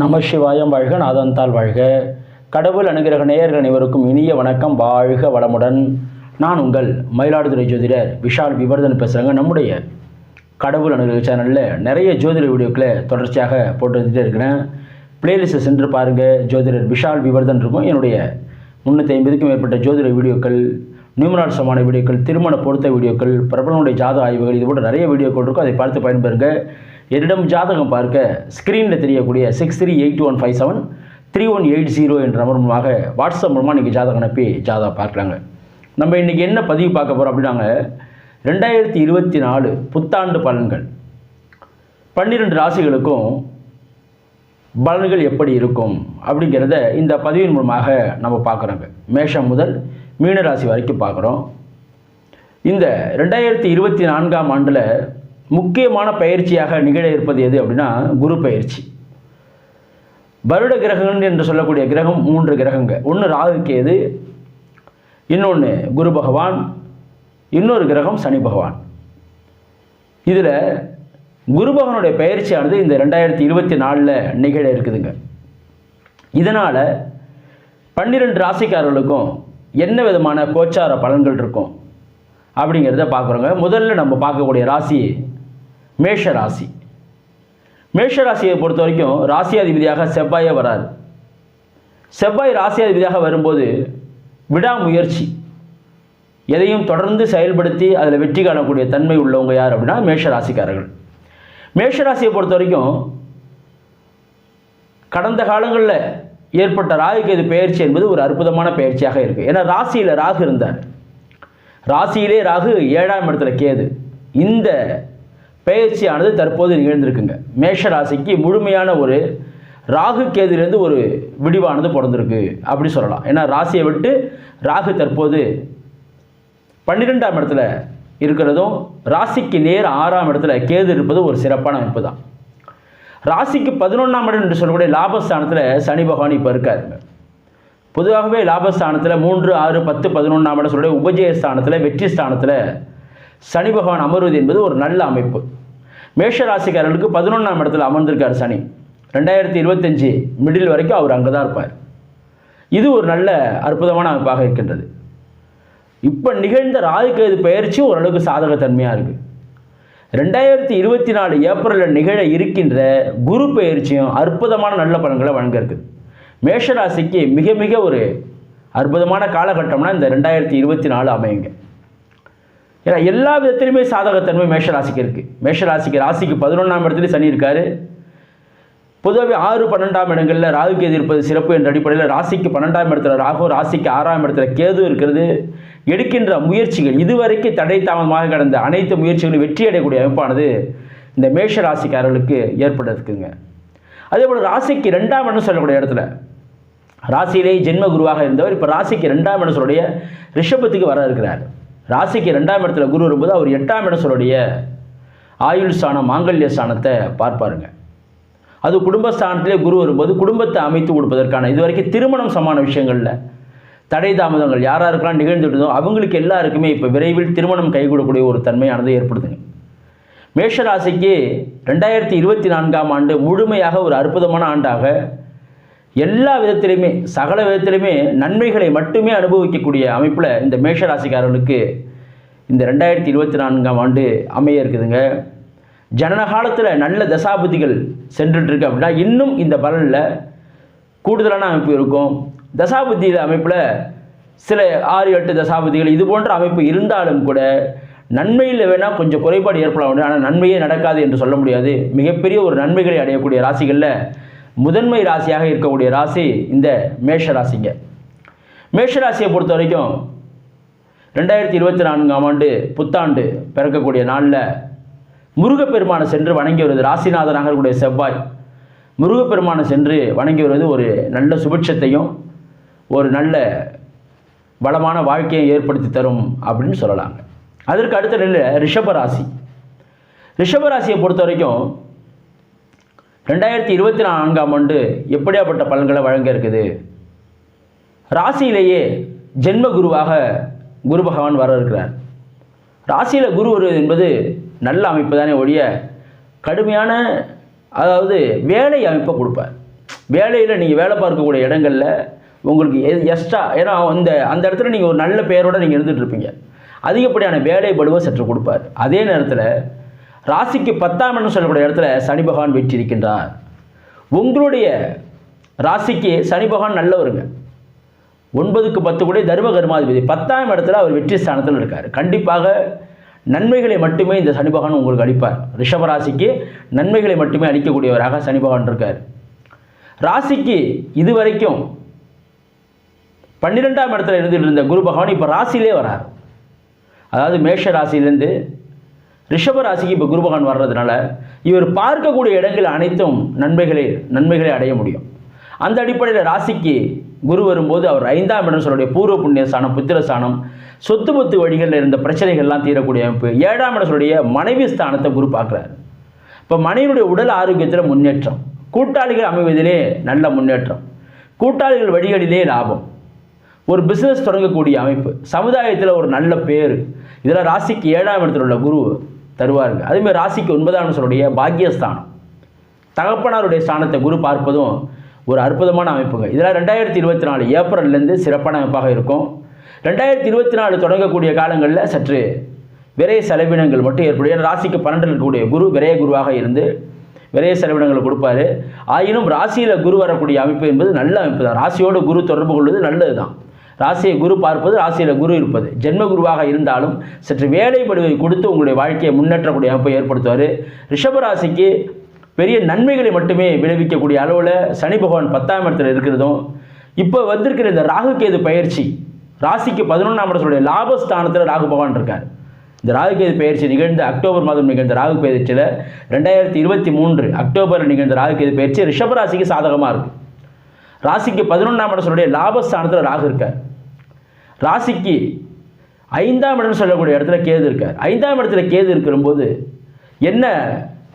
நம சிவாயம் வாழ்க நாதந்தால் வாழ்க. கடவுள் அனுகிரக நேயர்கள் அனைவருக்கும் இனிய வணக்கம். வாழ்க வளமுடன். நான் உங்கள் மயிலாடுதுறை ஜோதிடர் விஷால் விவர்தன் பேசுகிறேங்க நம்முடைய கடவுள் அனுகிரக சேனலில் நிறைய ஜோதிட வீடியோக்களை தொடர்ச்சியாக போட்டு வந்துட்டே இருக்கிறேன். பிளேலிஸ்ட்டை சென்று பாருங்கள் ஜோதிடர் விஷால் விவர்தன் இருக்கும். என்னுடைய முந்நூற்றி ஐம்பதுக்கும் மேற்பட்ட ஜோதிட வீடியோக்கள் நியூமரால் சமான வீடியோக்கள் திருமண பொருத்த வீடியோக்கள் பிரபலனுடைய ஜாத ஆய்வுகள் இது போன்ற நிறைய வீடியோக்கள் இருக்கும். அதை பார்த்து பயன்பெறுங்க. என்னிடம் ஜாதகம் பார்க்க ஸ்க்ரீனில் தெரியக்கூடிய six three eight one five seven three one eight zero என்ற நம்பர் மூலமாக வாட்ஸ்அப் மூலமாக நீங்கள் ஜாதகம் அனுப்பி ஜாதகம் பார்க்கலாங்க. நம்ம இன்றைக்கி என்ன பதிவு பார்க்க போகிறோம் அப்படின்னாங்க ரெண்டாயிரத்தி இருபத்தி நாலு புத்தாண்டு பலன்கள். பன்னிரெண்டு ராசிகளுக்கும் பலன்கள் எப்படி இருக்கும் அப்படிங்கிறத இந்த பதிவின் மூலமாக நம்ம பார்க்குறோங்க. மேஷம் முதல் மீனராசி வரைக்கும் பார்க்குறோம். இந்த ரெண்டாயிரத்தி இருபத்தி நான்காம் ஆண்டில் முக்கியமான பயிற்சியாக நிகழ இருப்பது எது அப்படின்னா குரு பயிற்சி. வருட கிரகங்கள் என்று சொல்லக்கூடிய கிரகம் மூன்று கிரகங்கள். ஒன்று ராகு கேது இன்னொன்று குரு பகவான் இன்னொரு கிரகம் சனி பகவான். இதில் குரு பகவானுடைய பயிற்சியானது இந்த ரெண்டாயிரத்தி இருபத்தி நாலில் நிகழ இருக்குதுங்க. இதனால் பன்னிரெண்டு ராசிக்காரர்களுக்கும் என்ன விதமான கோச்சார பலன்கள் இருக்கும் அப்படிங்கிறத பார்க்குறோங்க. முதல்ல நம்ம பார்க்கக்கூடிய ராசி மேஷ ராசி மேஷ ராசியை பொறுத்த வரைக்கும் ராசியாதிபதியாக செவ்வாயே வராது செவ்வாய் ராசியாதிபதியாக வரும்போது விடாமுயற்சி. எதையும் தொடர்ந்து செயல்படுத்தி அதில் வெற்றி காணக்கூடிய தன்மை உள்ளவங்க யார் அப்படின்னா மேஷ ராசிக்காரர்கள் மேஷ ராசியை பொறுத்த வரைக்கும் கடந்த காலங்களில் ஏற்பட்ட ராகுகேது பெயர்ச்சி என்பது ஒரு அற்புதமான பயிற்சியாக இருக்குது ஏன்னா ராசியில் ராகு இருந்தார். ராசியிலே ராகு ஏழாம் இடத்துல கேது. இந்த பயிற்சியானது தற்போது நிகழ்ந்திருக்குங்க. மேஷ ராசிக்கு முழுமையான ஒரு ராகு கேதுலேருந்து ஒரு விடிவானது பிறந்திருக்கு அப்படி சொல்லலாம். ஏன்னா ராசியை விட்டு ராகு தற்போது பன்னிரெண்டாம் இடத்துல இருக்கிறதும் ராசிக்கு நேர் ஆறாம் இடத்துல கேது இருப்பது ஒரு சிறப்பான அமைப்பு தான் ராசிக்கு பதினொன்றாம் இடம் என்று சொல்லக்கூடிய லாபஸ்தானத்தில் சனி பகவான் இப்போ இருக்காருங்க. பொதுவாகவே லாபஸ்தானத்தில் மூன்று ஆறு பத்து பதினொன்றாம் இடம் சொல்லக்கூடிய உபஜயஸ்தானத்தில் வெற்றி ஸ்தானத்தில் சனி பகவான் அமர்வது என்பது ஒரு நல்ல அமைப்பு. மேஷ ராசிக்காரர்களுக்கு பதினொன்றாம் இடத்துல அமர்ந்திருக்கார் சனி. ரெண்டாயிரத்தி இருபத்தஞ்சி மிடில் வரைக்கும் அவர் அங்கே தான் இருப்பார். இது ஒரு நல்ல அற்புதமான அமைப்பாக இருக்கின்றது. இப்போ நிகழ்ந்த ராகுகேது பயிற்சி ஓரளவுக்கு சாதகத்தன்மையாக இருக்குது ரெண்டாயிரத்தி இருபத்தி நாலு ஏப்ரலில் நிகழ இருக்கின்ற குரு பயிற்சியும் அற்புதமான நல்ல பலன்களை வழங்க இருக்குது மேஷராசிக்கு மிக மிக ஒரு அற்புதமான காலகட்டம்னா இந்த ரெண்டாயிரத்தி இருபத்தி நாலு அமையுங்க. ஏன்னா எல்லா விதத்திலுமே சாதகத்தன்மை மேஷராசிக்கு இருக்குது மேஷராசிக்கு ராசிக்கு பதினொன்றாம் இடத்துல சனி இருக்கார். பொதுவாகவே ஆறு பன்னெண்டாம் இடங்களில் ராகு கேது இருப்பது சிறப்பு என்ற அடிப்படையில் ராசிக்கு பன்னெண்டாம் இடத்துல ராகு ராசிக்கு ஆறாம் இடத்துல கேது இருக்கிறது. எடுக்கின்ற முயற்சிகள் இதுவரைக்கும் தடை தாமதமாக கடந்த அனைத்து முயற்சிகளும் வெற்றி அடையக்கூடிய அமைப்பானது இந்த மேஷ ராசிக்காரர்களுக்கு ஏற்பட்டிருக்குங்க. அதே போல் ராசிக்கு ரெண்டாம் இடம் சொல்லக்கூடிய இடத்துல ராசியிலே ஜென்ம குருவாக இருந்தவர் இப்போ ராசிக்கு ரெண்டாம் இடம் ரிஷபத்துக்கு வர இருக்கிறார். ராசிக்கு ரெண்டாம் இடத்துல குரு வரும்போது அவர் எட்டாம் இடம் சொல்லுடைய ஆயுள் ஸ்தானம் மாங்கல்ய ஸ்தானத்தை பார்ப்பாருங்க. அது குடும்பஸ்தானத்திலே குரு வரும்போது குடும்பத்தை அமைத்து கொடுப்பதற்கான இது வரைக்கும் திருமணம் சமான விஷயங்களில் தடை தாமதங்கள் யார் யாருக்கெல்லாம் நிகழ்ந்துட்டதோ அவங்களுக்கு எல்லாருக்குமே இப்போ விரைவில் திருமணம் கைகூடக்கூடிய ஒரு தன்மையானது ஏற்படுதுங்க. மேஷராசிக்கு ரெண்டாயிரத்தி இருபத்தி நான்காம் ஆண்டு முழுமையாக ஒரு அற்புதமான ஆண்டாக எல்லா விதத்திலையுமே சகல விதத்திலையுமே நன்மைகளை மட்டுமே அனுபவிக்கக்கூடிய அமைப்பில் இந்த மேஷராசிக்காரர்களுக்கு இந்த ரெண்டாயிரத்தி இருபத்தி நான்காம் ஆண்டு அமைய இருக்குதுங்க. ஜனன காலத்தில் நல்ல தசாபதிகள் சென்றுட்டுருக்கு அப்படின்னா இன்னும் இந்த பலனில் கூடுதலான அமைப்பு இருக்கும். தசாபுத்தி அமைப்பில் சில ஆறு எட்டு தசாபதிகள் இது போன்ற அமைப்பு இருந்தாலும் கூட நன்மையில் வேணால் கொஞ்சம் குறைபாடு ஏற்படலாம். ஆனால் நன்மையே நடக்காது என்று சொல்ல முடியாது. மிகப்பெரிய ஒரு நன்மைகளை அடையக்கூடிய ராசிகளில் முதன்மை ராசியாக இருக்கக்கூடிய ராசி இந்த மேஷ ராசிங்க. மேஷ ராசியை பொறுத்த வரைக்கும் ரெண்டாயிரத்தி இருபத்தி நான்காம் ஆண்டு புத்தாண்டு பிறக்கக்கூடிய நாளில் முருகப்பெருமானை சென்று வணங்கி வருவது ராசிநாதனாக இருக்கக்கூடிய செவ்வாய் முருகப்பெருமானை சென்று வணங்கி வருவது ஒரு நல்ல சுபிட்சத்தையும் ஒரு நல்ல வளமான வாழ்க்கையை ஏற்படுத்தி தரும் அப்படின்னு சொல்லலாங்க. அதற்கு அடுத்த நிலையில் ரிஷபராசி ரிஷபராசியை பொறுத்த வரைக்கும் ரெண்டாயிரத்தி இருபத்தி நான்காம் ஆண்டு எப்படியாப்பட்ட பலன்களை வழங்க இருக்குது? ராசியிலேயே ஜென்ம குருவாக குரு பகவான் வர இருக்கிறார். ராசியில் குரு வருவது என்பது நல்ல அமைப்பு தானே ஒழிய கடுமையான அதாவது வேலை அமைப்பை கொடுப்பார். வேலையில் நீங்கள் வேலை பார்க்கக்கூடிய இடங்களில் உங்களுக்கு எக்ஸ்ட்ரா ஏன்னா அந்த அந்த இடத்துல நீங்கள் ஒரு நல்ல பெயரோடு நீங்கள் இருந்துகிட்ருப்பீங்க அதிகப்படியான வேலை பலுவை சற்று கொடுப்பார். அதே நேரத்தில் ராசிக்கு பத்தாம் இடம் சொல்லக்கூடிய இடத்துல சனி பகவான் வெற்றி இருக்கின்றார் உங்களுடைய ராசிக்கு சனி பகவான் நல்லவருங்க. ஒன்பதுக்கு பத்து கூட தர்ம கர்மாதிபதி. பத்தாம் இடத்துல அவர் வெற்றி ஸ்தானத்தில் இருக்கார். கண்டிப்பாக நன்மைகளை மட்டுமே இந்த சனி பகவான் உங்களுக்கு அளிப்பார். ரிஷபராசிக்கு நன்மைகளை மட்டுமே அளிக்கக்கூடியவராக சனி பகவான் இருக்கார். ராசிக்கு இதுவரைக்கும் பன்னிரெண்டாம் இடத்துல இருந்துகிட்டு இருந்த குரு பகவான் இப்போ ராசியிலே வரார். அதாவது மேஷ ராசியிலேருந்து ரிஷப ராசிக்கு இப்போ குரு பகவான் வர்றதுனால இவர் பார்க்கக்கூடிய இடங்கள் அனைத்தும் நன்மைகளை நன்மைகளை அடைய முடியும். அந்த அடிப்படையில் ராசிக்கு குரு வரும்போது அவர் ஐந்தாம் இடம் சொல்லக்கூடிய பூர்வ புண்ணிய ஸ்தானம் புத்திர ஸ்தானம் சொத்து பத்து வழிகளில் இருந்த பிரச்சனைகள்லாம் தீரக்கூடிய அமைப்பு ஏழாம் இடம் சொல்லுடைய மனைவி ஸ்தானத்தை குரு பார்க்குறாரு. இப்போ மனைவியுடைய உடல் ஆரோக்கியத்தில் முன்னேற்றம் கூட்டாளிகள் அமைவதிலே நல்ல முன்னேற்றம் கூட்டாளிகள் வழிகளிலே லாபம். ஒரு பிஸ்னஸ் தொடங்கக்கூடிய அமைப்பு சமுதாயத்தில் ஒரு நல்ல பேர். இதில் ராசிக்கு ஏழாம் இடத்துல உள்ள குரு தருவாருங்க. அதேமாதிரி ராசிக்கு ஒன்பதாம் இடம் பாக்கியஸ்தானம். தகப்பனாருடைய ஸ்தானத்தை குரு பார்ப்பதும் ஒரு அற்புதமான அமைப்புங்க. இதெல்லாம் ரெண்டாயிரத்தி இருபத்தி நாலு ஏப்ரல்லேருந்து சிறப்பான அமைப்பாக இருக்கும். ரெண்டாயிரத்தி இருபத்தி நாலு தொடங்கக்கூடிய காலங்களில் சற்று விரைய செலவினங்கள் மட்டும் ஏற்படும். ராசிக்கு பன்னெண்டில் இருக்கக்கூடிய குரு விரைய குருவாக இருந்து விரைய செலவினங்களை கொடுப்பாரு. ஆயினும் ராசியில் குரு வரக்கூடிய அமைப்பு என்பது நல்ல அமைப்பு தான். ராசியோடு குரு தொடர்பு கொள்வது நல்லது தான் ராசியை குரு பார்ப்பது ராசியில் குரு இருப்பது. ஜென்ம குருவாக இருந்தாலும் சற்று வேலை கொடுத்து உங்களுடைய வாழ்க்கையை முன்னேற்றக்கூடிய அமைப்பை ஏற்படுத்துவார். ரிஷபராசிக்கு பெரிய நன்மைகளை மட்டுமே விளைவிக்கக்கூடிய அளவில் சனி பகவான் பத்தாம் இடத்துல இருக்கிறதும் இப்போ வந்திருக்கிற இந்த ராகு கேது பயிற்சி ராசிக்கு பதினொன்றாம் இடத்துடைய லாபஸ்தானத்தில் ராகு பகவான் இருக்கார். இந்த ராகு கேது பயிற்சி நிகழ்ந்த அக்டோபர் மாதம் நிகழ்ந்த ராகு பயிற்சியில் ரெண்டாயிரத்தி இருபத்தி மூன்று அக்டோபரில் நிகழ்ந்த ராகு கேது பயிற்சி ரிஷபராசிக்கு சாதகமாக இருக்குது ராசிக்கு பதினொன்றாம் இடத்துடைய லாபஸ்தானத்தில் ராகு இருக்கார். ராசிக்கு ஐந்தாம் இடம் சொல்லக்கூடிய இடத்துல கேது இருக்கார். ஐந்தாம் இடத்துல கேது இருக்கிறபோது என்ன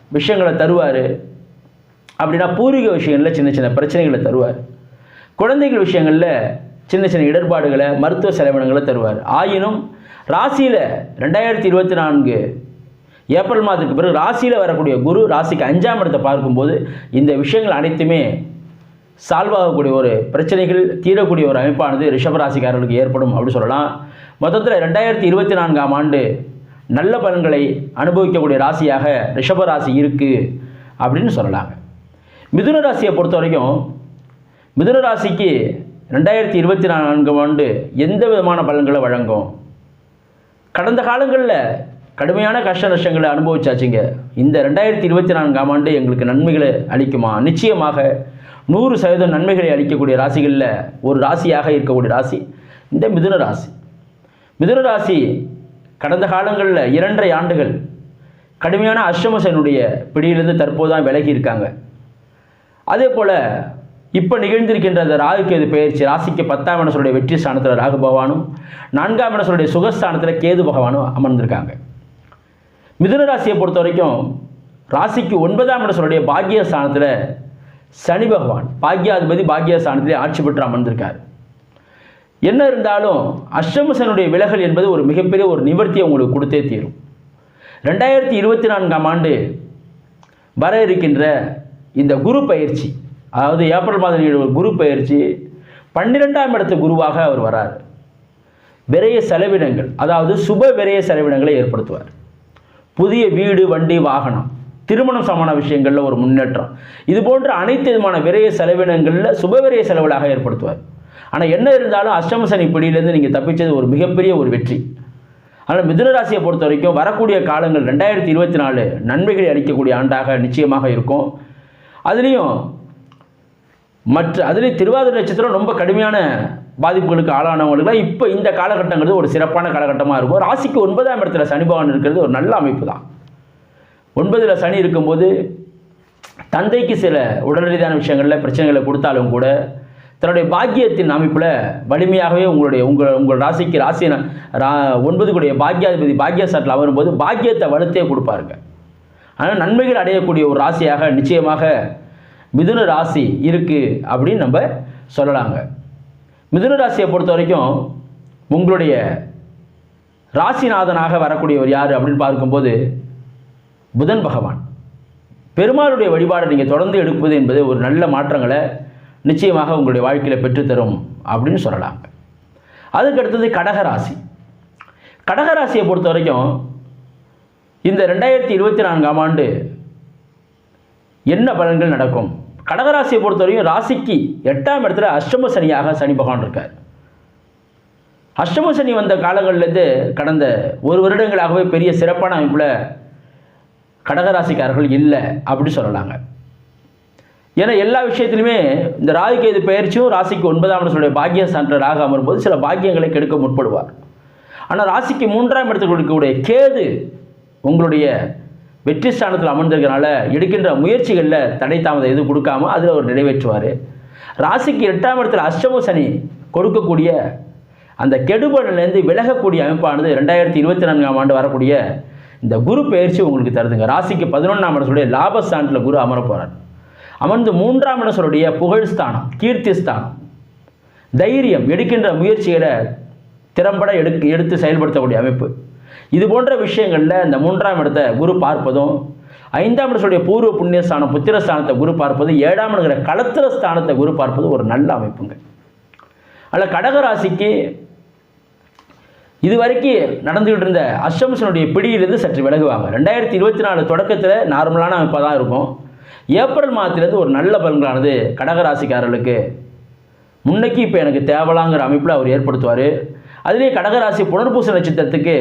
விஷயங்களை தருவார்? அப்படின்னா பூர்வீக விஷயங்களில் சின்ன சின்ன பிரச்சனைகளை தருவார். குழந்தைகள் விஷயங்களில் சின்ன சின்ன இடர்பாடுகளை மருத்துவ செலவினங்களை தருவார். ஆயினும் ராசியில் ரெண்டாயிரத்தி இருபத்தி நான்கு ஏப்ரல் மாதத்துக்கு பிறகு ராசியில் வரக்கூடிய குரு ராசிக்கு அஞ்சாம் இடத்தை பார்க்கும்போது இந்த விஷயங்கள் அனைத்துமே சால்வ் ஆகக்கூடிய ஒரு பிரச்சனைகள் தீரக்கூடிய ஒரு அமைப்பானது ரிஷபராசிக்காரர்களுக்கு ஏற்படும் அப்படின்னு சொல்லலாம். மொத்தத்தில் ரெண்டாயிரத்தி இருபத்தி நான்காம் ஆண்டு நல்ல பலன்களை அனுபவிக்கக்கூடிய ராசியாக ரிஷபராசி இருக்குது அப்படின்னு சொல்லலாங்க. மிதுன ராசியை பொறுத்த வரைக்கும் மிதுன ராசிக்கு ரெண்டாயிரத்தி இருபத்தி நான்காம் ஆண்டு எந்த விதமான பலன்களை வழங்கும்? கடந்த காலங்களில் கடுமையான கஷ்ட நஷ்டங்களை அனுபவிச்சாச்சுங்க. இந்த ரெண்டாயிரத்தி இருபத்தி நான்காம் ஆண்டு எங்களுக்கு நன்மைகளை அளிக்குமா? நிச்சயமாக நூறு சதவீதம் நன்மைகளை அளிக்கக்கூடிய ராசிகளில் ஒரு ராசியாக இருக்கக்கூடிய ராசி இந்த மிதுன ராசி. மிதுன ராசி கடந்த காலங்களில் இரண்டரை ஆண்டுகள் கடுமையான அஷ்டமசனுடைய பிடியிலிருந்து தற்போது தான் விலகி இருக்காங்க. அதே போல் இப்போ நிகழ்ந்திருக்கின்ற அந்த ராகுக்கேது பயிற்சி ராசிக்கு பத்தாம் இடசுடைய வெற்றி ஸ்தானத்தில் ராகு பகவானும் நான்காம் இடத்துடைய சுகஸ்தானத்தில் கேது பகவானும் அமர்ந்திருக்காங்க. மிதுன ராசியை பொறுத்த வரைக்கும் ராசிக்கு ஒன்பதாம் இடத்துடைய பாக்கிய ஸ்தானத்தில் சனி பகவான் பாக்யாதிபதி பாக்யஸ்தானத்திலே ஆட்சி பெற்று அமர்ந்திருக்கார். என்ன இருந்தாலும் அஷ்டமசனுடைய விலகல் என்பது ஒரு மிகப்பெரிய ஒரு நிவர்த்தியை உங்களுக்கு கொடுத்தே தீரும். ரெண்டாயிரத்தி இருபத்தி நான்காம் ஆண்டு வர இருக்கின்ற இந்த குரு பயிற்சி அதாவது ஏப்ரல் மாதம் ஒரு குரு பயிற்சி பன்னிரெண்டாம் இடத்து குருவாக அவர் வரார். விரைய செலவினங்கள் அதாவது சுப விரைய செலவினங்களை ஏற்படுத்துவார். புதிய வீடு வண்டி வாகனம் திருமணம் சமான விஷயங்களில் ஒரு முன்னேற்றம். இது போன்ற அனைத்து விதமான விரைய செலவினங்களில் சுபவிரைய செலவுகளாக ஏற்படுத்துவார். ஆனால் என்ன இருந்தாலும் அஷ்டமசனி பிடியிலேருந்து நீங்கள் தப்பிச்சது ஒரு மிகப்பெரிய ஒரு வெற்றி. ஆனால் மிதுன ராசியை பொறுத்த வரைக்கும் வரக்கூடிய காலங்கள் ரெண்டாயிரத்தி இருபத்தி நாலு நன்மைகளை அளிக்கக்கூடிய ஆண்டாக நிச்சயமாக இருக்கும். அதுலேயும் மற்ற அதுலேயும் திருவாதிரை நட்சத்திரம் ரொம்ப கடுமையான பாதிப்புகளுக்கு ஆளானவங்களுக்குலாம் இப்போ இந்த காலகட்டங்கிறது ஒரு சிறப்பான காலகட்டமாக இருக்கும். ராசிக்கு ஒன்பதாம் இடத்துல சனி பகவான் இருக்கிறது ஒரு நல்ல அமைப்பு தான் ஒன்பதில் சனி இருக்கும்போது தந்தைக்கு சில உடல் ரீதியான விஷயங்களில் பிரச்சனைகளை கொடுத்தாலும் கூட தன்னுடைய பாக்கியத்தின் அமைப்பில் வலிமையாகவே உங்களுடைய உங்கள் உங்கள் ராசிக்கு ராசி ரா ஒன்பதுக்குடைய பாக்கியாதிபதி பாக்கிய சாட்டில் அமரும்போது பாக்கியத்தை வலுத்தே கொடுப்பாருங்க. ஆனால் நன்மைகள் அடையக்கூடிய ஒரு ராசியாக நிச்சயமாக மிதுன ராசி இருக்குது அப்படின்னு நம்ம சொல்லலாங்க. மிதுன ராசியை பொறுத்த வரைக்கும் உங்களுடைய ராசிநாதனாக வரக்கூடியவர் யார் அப்படின்னு பார்க்கும்போது புதன் பகவான். பெருமாளுடைய வழிபாடை நீங்கள் தொடர்ந்து எடுப்பது என்பது ஒரு நல்ல மாற்றங்களை நிச்சயமாக உங்களுடைய வாழ்க்கையில் பெற்றுத்தரும் அப்படின்னு சொல்லலாம் அதுக்கு அடுத்தது கடகராசி. கடகராசியை பொறுத்த வரைக்கும் இந்த ரெண்டாயிரத்தி இருபத்தி நான்காம் ஆண்டு என்ன பலன்கள் நடக்கும்? கடகராசியை பொறுத்தவரையும் ராசிக்கு எட்டாம் இடத்துல அஷ்டம சனியாக சனி பகவான் இருக்கார். அஷ்டம சனி வந்த காலங்கள்லேருந்து கடந்த ஒரு வருடங்களாகவே பெரிய சிறப்பான அமைப்பில் கடகராசிக்காரர்கள் இல்லை அப்படி சொல்லலாங்க. ஏன்னா எல்லா விஷயத்திலுமே இந்த ராகுகேது பயிற்சியும் ராசிக்கு ஒன்பதாம் இடத்துடைய பாக்கிய சான்ற ராக அமரும்போது சில பாக்கியங்களை கெடுக்க முற்படுவார். ஆனால் ராசிக்கு மூன்றாம் இடத்துக்கு இருக்கக்கூடிய கேது உங்களுடைய வெற்றி ஸ்தானத்தில் அமர்ந்திருக்கிறனால எடுக்கின்ற முயற்சிகளில் தடை தாமதம் எதுவும் கொடுக்காம அதில் அவர் நிறைவேற்றுவார். ராசிக்கு எட்டாம் இடத்துல அஷ்டம சனி கொடுக்கக்கூடிய அந்த கெடுபடலேருந்து விலகக்கூடிய அமைப்பானது ரெண்டாயிரத்தி இருபத்தி நான்காம் ஆண்டு வரக்கூடிய இந்த குரு பயிற்சி உங்களுக்கு தருதுங்க. ராசிக்கு பதினொன்றாம் இடத்துடைய லாபஸ்தானத்தில் குரு அமர போகிறார் அமர்ந்து மூன்றாம் இடத்துடைய புகழ் ஸ்தானம் கீர்த்தி ஸ்தானம் தைரியம் எடுக்கின்ற முயற்சிகளை திறம்பட எடுக்க எடுத்து செயல்படுத்தக்கூடிய அமைப்பு. இது போன்ற விஷயங்களில் இந்த மூன்றாம் இடத்தை குரு பார்ப்பதும் ஐந்தாம் இடத்துடைய பூர்வ புண்ணியஸ்தானம் புத்திரஸ்தானத்தை குரு பார்ப்பது ஏழாம் இடங்கிற களத்திர ஸ்தானத்தை குரு பார்ப்பது ஒரு நல்ல அமைப்புங்க. அதில் கடகராசிக்கு இது வரைக்கும் நடந்துகிட்டு இருந்த அஷ்டமசனுடைய பிடியிலிருந்து சற்று விலகுவாங்க. ரெண்டாயிரத்தி இருபத்தி நாலு தொடக்கத்தில் நார்மலான அமைப்பாக தான் இருக்கும். ஏப்ரல் மாதத்துலேருந்து ஒரு நல்ல பலன்களானது கடகராசிக்காரர்களுக்கு. முன்னைக்கு இப்போ எனக்கு தேவலாங்கிற அமைப்பில் அவர் ஏற்படுத்துவார். அதுலேயே கடகராசி புனர்பூச நட்சத்திரத்துக்கு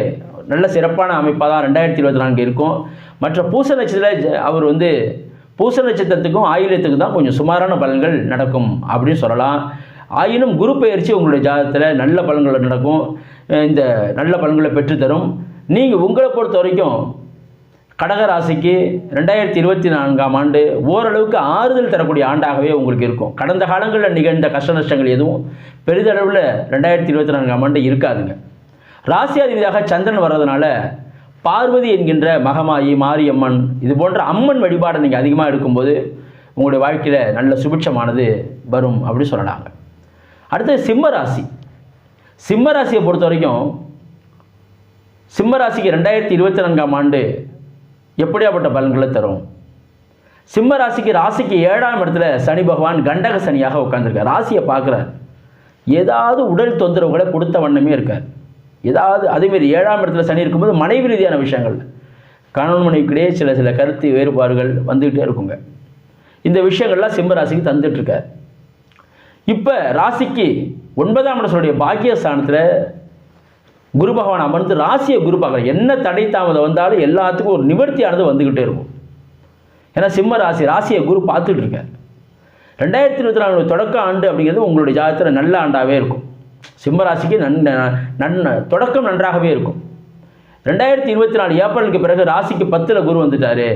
நல்ல சிறப்பான அமைப்பாக தான் ரெண்டாயிரத்தி இருபத்தி நான்கு இருக்கும். மற்ற பூச நட்சத்திர அவர் வந்து பூச நட்சத்திரத்துக்கும் ஆயுள்யத்துக்கும் தான் கொஞ்சம் சுமாரான பலன்கள் நடக்கும் அப்படின்னு சொல்லலாம். ஆயினும் குரு பயிற்சி உங்களுடைய ஜாதகத்தில் நல்ல பலன்கள் நடக்கும். இந்த நல்ல பலன்களை பெற்றுத்தரும். நீங்கள் உங்களை பொறுத்த வரைக்கும் கடகராசிக்கு ரெண்டாயிரத்தி இருபத்தி நான்காம் ஆண்டு ஓரளவுக்கு ஆறுதல் தரக்கூடிய ஆண்டாகவே உங்களுக்கு இருக்கும். கடந்த காலங்களில் நிகழ்ந்த கஷ்ட நஷ்டங்கள் எதுவும் பெரிதளவில் ரெண்டாயிரத்தி இருபத்தி நான்காம் ஆண்டு இருக்காதுங்க. ராசியாதிபதியாக சந்திரன் வர்றதுனால பார்வதி என்கின்ற மகமாயி மாரியம்மன் இது போன்ற அம்மன் வழிபாடை நீங்கள் அதிகமாக எடுக்கும்போது உங்களுடைய வாழ்க்கையில் நல்ல சுபிட்சமானது வரும் அப்படின்னு சொல்லலாங்க. அடுத்தது சிம்ம ராசி. சிம்ம ராசியை பொறுத்த வரைக்கும் சிம்ம ராசிக்கு ரெண்டாயிரத்தி இருபத்தி நான்காம் ஆண்டு எப்படியாப்பட்ட பலன்களை தரும்? சிம்ம ராசிக்கு ராசிக்கு ஏழாம் இடத்துல சனி பகவான் கண்டக சனியாக உட்காந்துருக்கார் ராசியை பார்க்குறார் ஏதாவது உடல் தொந்தரவுகளை கொடுத்த வண்ணமே இருக்கார். ஏதாவது அதேமாரி ஏழாம் இடத்துல சனி இருக்கும்போது மனைவி ரீதியான விஷயங்கள். கணவன் மனைவிக்கிடையே சில சில கருத்து வேறுபாடுகள் வந்துக்கிட்டே இருக்குங்க. இந்த விஷயங்கள்லாம் சிம்ம ராசிக்கு தந்துட்டுருக்கார் இப்போ ராசிக்கு ஒன்பதாம் இடத்துடைய பாக்கியஸ்தானத்தில் குரு பகவான் அமர்ந்து ராசியை குரு பார்க்குற என்ன தடை தாமதம் வந்தாலும் எல்லாத்துக்கும் ஒரு நிவர்த்தியானது வந்துக்கிட்டே இருக்கும். ஏன்னா சிம்ம ராசி ராசியை குரு பார்த்துட்டு இருக்கார். ரெண்டாயிரத்தி இருபத்தி நாலு தொடக்க ஆண்டு அப்படிங்கிறது உங்களுடைய ஜாதகத்தில் நல்ல ஆண்டாகவே இருக்கும். சிம்ம ராசிக்கு நன் நன் தொடக்கம் நன்றாகவே இருக்கும். ரெண்டாயிரத்தி இருபத்தி நாலு ஏப்ரலுக்கு பிறகு ராசிக்கு பத்தில் குரு வந்துட்டாரு.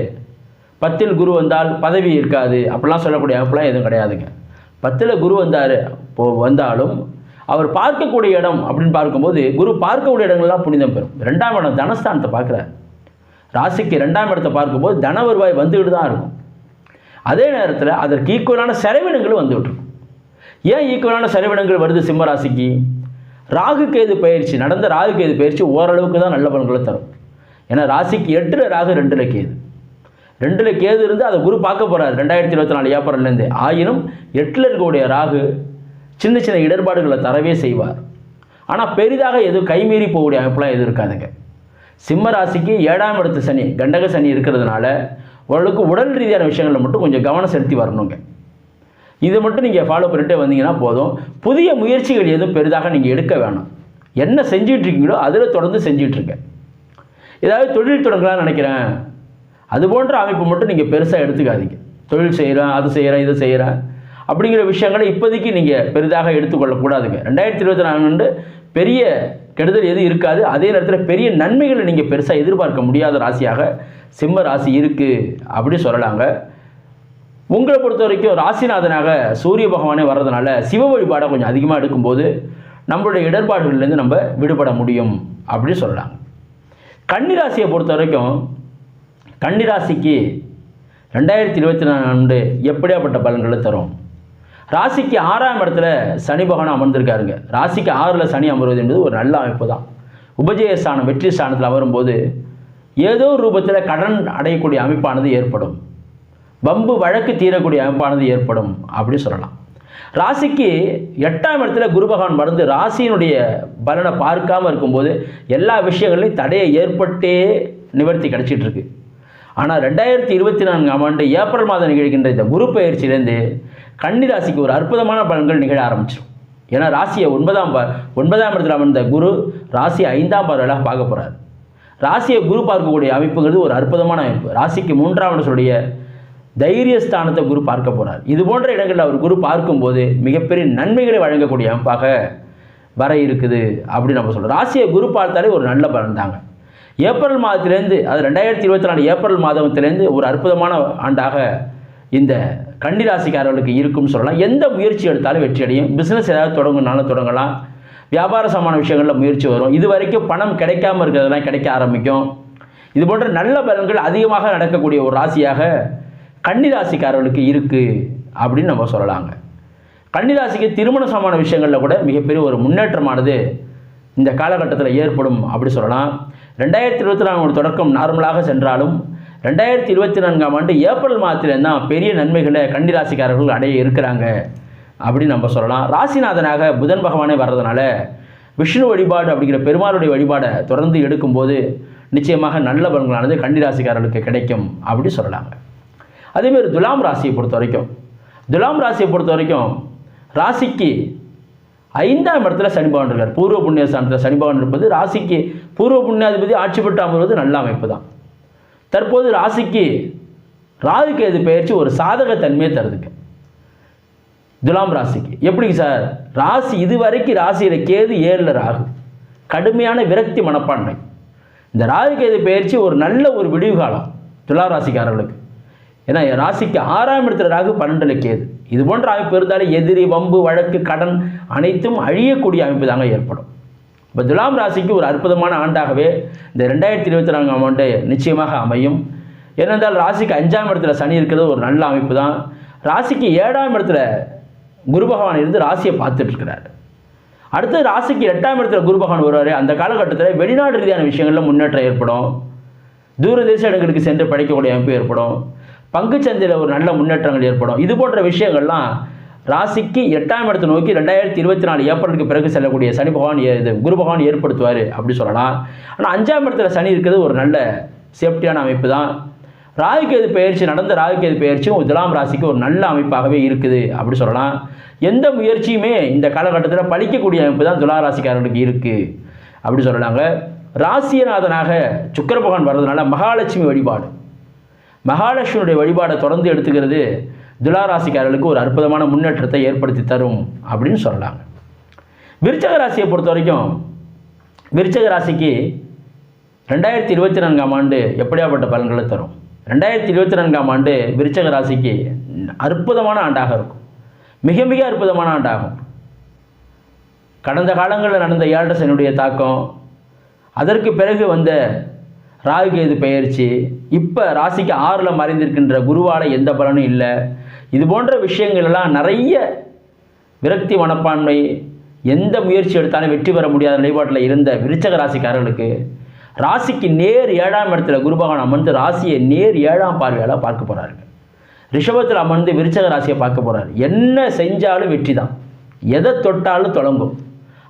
பத்தில் குரு வந்தால் பதவி இருக்காது அப்படிலாம் சொல்லக்கூடிய அமைப்புலாம் எதுவும் கிடையாதுங்க. பத்தில் குரு வந்தார். வந்தாலும் அவர் பார்க்கக்கூடிய இடம் அப்படின்னு பார்க்கும்போது குரு பார்க்கக்கூடிய இடங்கள்லாம் புனிதம் பெறும். ரெண்டாம் இடம் தனஸ்தானத்தை பார்க்குறார். ராசிக்கு ரெண்டாம் இடத்தை பார்க்கும்போது தன வருவாய் வந்துக்கிட்டு தான் இருக்கும். அதே நேரத்தில் அதற்கு ஈக்குவலான செலவினங்களும் வந்துகிட்டு ஏன் ஈக்குவலான செலவினங்கள் வருது சிம்ம ராசிக்கு? ராகு கேது பயிற்சி நடந்த ராகு கேது பயிற்சி ஓரளவுக்கு தான் நல்ல பலன்களை தரும். ஏன்னா ராசிக்கு எட்டில் ராகு ரெண்டில் கேது. ரெண்டில் கேது இருந்து அதை குரு பார்க்க போகிறார் ரெண்டாயிரத்தி இருபத்தி நாலு ஏப்ரல்லேருந்து ஆயினும் எட்டில் இருக்கக்கூடிய ராகு சின்ன சின்ன இடர்பாடுகளை தரவே செய்வார். ஆனால் பெரிதாக எதுவும் கைமீறி போகக்கூடிய அமைப்புலாம் எதுவும் இருக்காதுங்க. சிம்ம ராசிக்கு ஏழாம் இடத்து சனி கண்டக சனி இருக்கிறதுனால ஓரளவுக்கு உடல் ரீதியான விஷயங்களில் மட்டும் கொஞ்சம் கவனம் செலுத்தி வரணுங்க. இதை மட்டும் நீங்கள் ஃபாலோ பண்ணிகிட்டே வந்தீங்கன்னா போதும். புதிய முயற்சிகள் எதுவும் பெரிதாக நீங்கள் எடுக்க வேணும். என்ன செஞ்சிகிட்ருக்கீங்களோ அதில் தொடர்ந்து செஞ்சிட்டு ஏதாவது தொழில் தொடங்கலாம்னு நினைக்கிறேன். அது போன்ற அமைப்பு மட்டும் நீங்கள் பெருசாக எடுத்துக்காதீங்க. தொழில் செய்கிறேன் அது செய்கிறேன் இதை செய்கிறேன் அப்படிங்கிற விஷயங்களை இப்போதைக்கு நீங்கள் பெரிதாக எடுத்துக்கொள்ளக்கூடாதுங்க. ரெண்டாயிரத்தி இருபத்தி நான்கு பெரிய கெடுதல் எதுவும் இருக்காது. அதே நேரத்தில் பெரிய நன்மைகளை நீங்கள் பெருசாக எதிர்பார்க்க முடியாத ராசியாக சிம்ம ராசி இருக்குது அப்படி சொல்லலாங்க. உங்களை பொறுத்த வரைக்கும் ராசிநாதனாக சூரிய பகவானே வர்றதுனால சிவ வழிபாடை கொஞ்சம் அதிகமாக எடுக்கும்போது நம்மளுடைய இடர்பாடுகள்லேருந்து நம்ம விடுபட முடியும் அப்படின்னு சொல்லலாம் கன்னிராசியை பொறுத்த வரைக்கும் கன்னிராசிக்கு ரெண்டாயிரத்தி இருபத்தி நாலு ஆண்டு எப்படியாப்பட்ட பலன்களை தரும்? ராசிக்கு ஆறாம் இடத்துல சனி பகவான் அமர்ந்திருக்காருங்க. ராசிக்கு ஆறில் சனி அமர்வது என்பது ஒரு நல்ல அமைப்பு தான் உபஜய ஸ்தானம் வெற்றி ஸ்தானத்தில் அமரும்போது ஏதோ ரூபத்தில் கடன் அடையக்கூடிய அமைப்பானது ஏற்படும். வம்பு வழக்கு தீரக்கூடிய அமைப்பானது ஏற்படும் அப்படி சொல்லலாம். ராசிக்கு எட்டாம் இடத்துல குரு பகவான் மறந்து ராசியினுடைய பலனை பார்க்காமல் இருக்கும்போது எல்லா விஷயங்களையும் தடையை ஏற்பட்டே நிவர்த்தி கிடச்சிட்ருக்கு ஆனால் ரெண்டாயிரத்தி இருபத்தி நான்காம் ஆண்டு ஏப்ரல் மாதம் நிகழ்கின்ற இந்த குரு பயிற்சியிலேருந்து கன்னி ராசிக்கு ஒரு அற்புதமான பலன்கள் நிகழ ஆரம்பிச்சிடும். ஏன்னா ராசியை ஒன்பதாம் பார் ஒன்பதாம் இடத்துல அமர்ந்த குரு ராசி ஐந்தாம் பார்வையாக பார்க்க போகிறார் ராசியை குரு பார்க்கக்கூடிய அமைப்புங்கிறது ஒரு அற்புதமான அமைப்பு. ராசிக்கு மூன்றாம் இடத்துடைய தைரியஸ்தானத்தை குரு பார்க்க போகிறார் இது போன்ற இடங்களில் அவர் குரு பார்க்கும்போது மிகப்பெரிய நன்மைகளை வழங்கக்கூடிய அமைப்பாக வர இருக்குது அப்படின்னு நம்ம சொல்கிறோம் ராசியை குரு பார்த்தாலே ஒரு நல்ல பலன் தாங்க. ஏப்ரல் மாதத்திலேருந்து அது ரெண்டாயிரத்தி இருபத்தி நாலு ஏப்ரல் மாதத்திலேருந்து ஒரு அற்புதமான ஆண்டாக இந்த கன்னி ராசிக்காரர்களுக்கு இருக்கும்னு சொல்லலாம். எந்த முயற்சி எடுத்தாலும் வெற்றி அடையும். பிஸ்னஸ் ஏதாவது தொடங்கினாலும் தொடங்கலாம். வியாபார சமான விஷயங்களில் முயற்சி வரும். இது வரைக்கும் பணம் கிடைக்காம இருக்கிறதெல்லாம் கிடைக்க ஆரம்பிக்கும். இது போன்ற நல்ல பலன்கள் அதிகமாக நடக்கக்கூடிய ஒரு ராசியாக கன்னி ராசிக்காரர்களுக்கு இருக்குது அப்படின்னு நம்ம சொல்லலாங்க. கன்னிராசிக்கு திருமண சமான விஷயங்களில் கூட மிகப்பெரிய ஒரு முன்னேற்றமானது இந்த காலகட்டத்தில் ஏற்படும் அப்படி சொல்லலாம். ரெண்டாயிரத்தி இருபத்தி நான்கு தொடக்கம் நார்மலாக சென்றாலும் ரெண்டாயிரத்தி இருபத்தி நான்காம் ஆண்டு ஏப்ரல் மாதத்துலேருந்து தான் பெரிய நன்மைகளை கன்னி ராசிக்காரர்கள் அடைய இருக்கிறாங்க அப்படின்னு நம்ம சொல்லலாம். ராசிநாதனாக புதன் பகவானே வர்றதுனால விஷ்ணு வழிபாடு அப்படிங்கிற பெருமாளுடைய வழிபாடை தொடர்ந்து எடுக்கும்போது நிச்சயமாக நல்ல பலன்களானது கன்னி ராசிக்காரர்களுக்கு கிடைக்கும் அப்படி சொல்லலாங்க. அதேமாரி துலாம் ராசியை பொறுத்த வரைக்கும் துலாம் ராசியை பொறுத்த வரைக்கும் ராசிக்கு ஐந்தாம் இடத்துல சனி பகவான் இருக்கார். பூர்வ புண்ணிய ஸ்தானத்தில் சனி பகவான் இருப்பது ராசிக்கு பூர்வ புண்ணியாதிபதி ஆட்சி பெற்று அமர்வது நல்ல அமைப்பு தான் தற்போது ராசிக்கு ராகுக்கு எது பயிற்சி ஒரு சாதக தன்மையை தருதுங்க. துலாம் ராசிக்கு. எப்படிங்க சார்? ராசி இதுவரைக்கும் ராசியில் கேது ஏழில் ராகு. கடுமையான விரக்தி மனப்பான்மை. இந்த ராகு கேது பயிற்சி ஒரு நல்ல ஒரு விடிவு காலம் துலா ராசிக்காரர்களுக்கு. ஏன்னா ராசிக்கு ஆறாம் இடத்துல ராகு பன்னெண்டில் கேது. இது போன்ற அமைப்பு இருந்தாலே எதிரி வம்பு வழக்கு கடன் அனைத்தும் அழியக்கூடிய அமைப்பு தாங்க ஏற்படும். இப்போ துலாம் ராசிக்கு ஒரு அற்புதமான ஆண்டாகவே இந்த ரெண்டாயிரத்தி இருபத்தி நான்காம் ஆண்டு நிச்சயமாக அமையும். ஏனென்றால் ராசிக்கு அஞ்சாம் இடத்துல சனி இருக்கிறது ஒரு நல்ல அமைப்பு தான். ராசிக்கு ஏழாம் இடத்துல குரு பகவான் இருந்து ராசியை பார்த்துட்டு இருக்கிறார். அடுத்து ராசிக்கு எட்டாம் இடத்துல குரு பகவான் வருவார். அந்த காலகட்டத்தில் வெளிநாடு ரீதியான விஷயங்களில் முன்னேற்றம் ஏற்படும். தூர தேச இடங்களுக்கு சென்று படிக்கக்கூடிய அமைப்பு ஏற்படும். பங்குச்சந்தையில் ஒரு நல்ல முன்னேற்றங்கள் ஏற்படும். இது போன்ற விஷயங்கள்லாம் ராசிக்கு எட்டாம் இடத்தை நோக்கி ரெண்டாயிரத்தி இருபத்தி நாலு ஏப்ரலுக்கு பிறகு செல்லக்கூடிய சனி பகவான் இது குரு பகவான் ஏற்படுத்துவார் அப்படி சொல்லலாம். ஆனால் அஞ்சாம் இடத்துல சனி இருக்கிறது ஒரு நல்ல சேஃப்டியான அமைப்பு தான் ராகுகேது பயிற்சி நடந்த ராகுகேது பயிற்சியும் துலாம் ராசிக்கு ஒரு நல்ல அமைப்பாகவே இருக்குது அப்படி சொல்லலாம். எந்த முயற்சியுமே இந்த காலகட்டத்தில் பழிக்கக்கூடிய அமைப்பு தான் துலா ராசிக்காரர்களுக்கு இருக்குது அப்படி சொல்லலாங்க. ராசியநாதனாக சுக்கரபகவான் வர்றதுனால மகாலட்சுமி வழிபாடு. மகாலட்சுமியுடைய வழிபாடை தொடர்ந்து எடுத்துக்கிறது துலா ராசிக்காரர்களுக்கு ஒரு அற்புதமான முன்னேற்றத்தை ஏற்படுத்தி தரும் அப்படின்னு சொல்லலாம். விருச்சக ராசியை பொறுத்த வரைக்கும் விருச்சக ராசிக்கு ரெண்டாயிரத்தி இருபத்தி நான்காம் ஆண்டு எப்படியாப்பட்ட பலன்களை தரும்? ரெண்டாயிரத்தி இருபத்தி நான்காம் ஆண்டு விருச்சக ராசிக்கு அற்புதமான ஆண்டாக இருக்கும். மிக மிக அற்புதமான ஆண்டாகும். கடந்த காலங்களில் நடந்த ஏழரை சனியுடைய தாக்கம் அதற்கு பிறகு வந்த ராகுகேது பெயர்ச்சி? இப்போ ராசிக்கு ஆறில் மறைந்திருக்கின்ற குருவால எந்த பலனும் இல்லை. இது போன்ற விஷயங்கள் எல்லாம் நிறைய விரக்தி மனப்பான்மை எந்த முயற்சி எடுத்தாலும் வெற்றி பெற முடியாத நிலைப்பாட்டில் இருந்த விருச்சக ராசிக்காரர்களுக்கு ராசிக்கு நேர் ஏழாம் இடத்துல குரு பகவான் அமர்ந்து ராசியை நேர் ஏழாம் பார்வையால் பார்க்க போகிறாரு ரிஷபத்தில் அமர்ந்து விருச்சக ராசியை பார்க்க போகிறார் என்ன செஞ்சாலும் வெற்றி தான். எதை தொட்டாலும் தொடங்கும்